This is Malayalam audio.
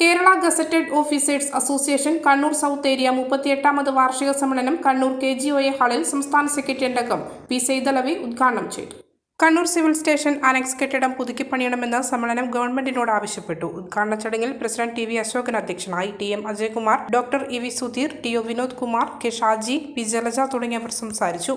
Kerala gazetted officers association Kannur south area മുപ്പത്തിയെട്ടാമത് വാർഷിക സമ്മേളനം Kannur K G O A ഹാളിൽ സംസ്ഥാന സെക്രട്ടറി അംഗം പി സെയ്തലവി ഉദ്ഘാടനം ചെയ്തു. കണ്ണൂർ സിവിൽ സ്റ്റേഷൻ അനക്സ് കെട്ടിടം പുതുക്കിപ്പണിയണമെന്ന് സമ്മേളനം ഗവൺമെന്റിനോട് ആവശ്യപ്പെട്ടു. ഉദ്ഘാടന ചടങ്ങിൽ പ്രസിഡന്റ് ടി വി അശോകൻ അധ്യക്ഷനായി T M Ajaykumar doctor E V Sudheer T O Vinod Kumar K Shaji P Jalaja തുടങ്ങിയവർ സംസാരിച്ചു.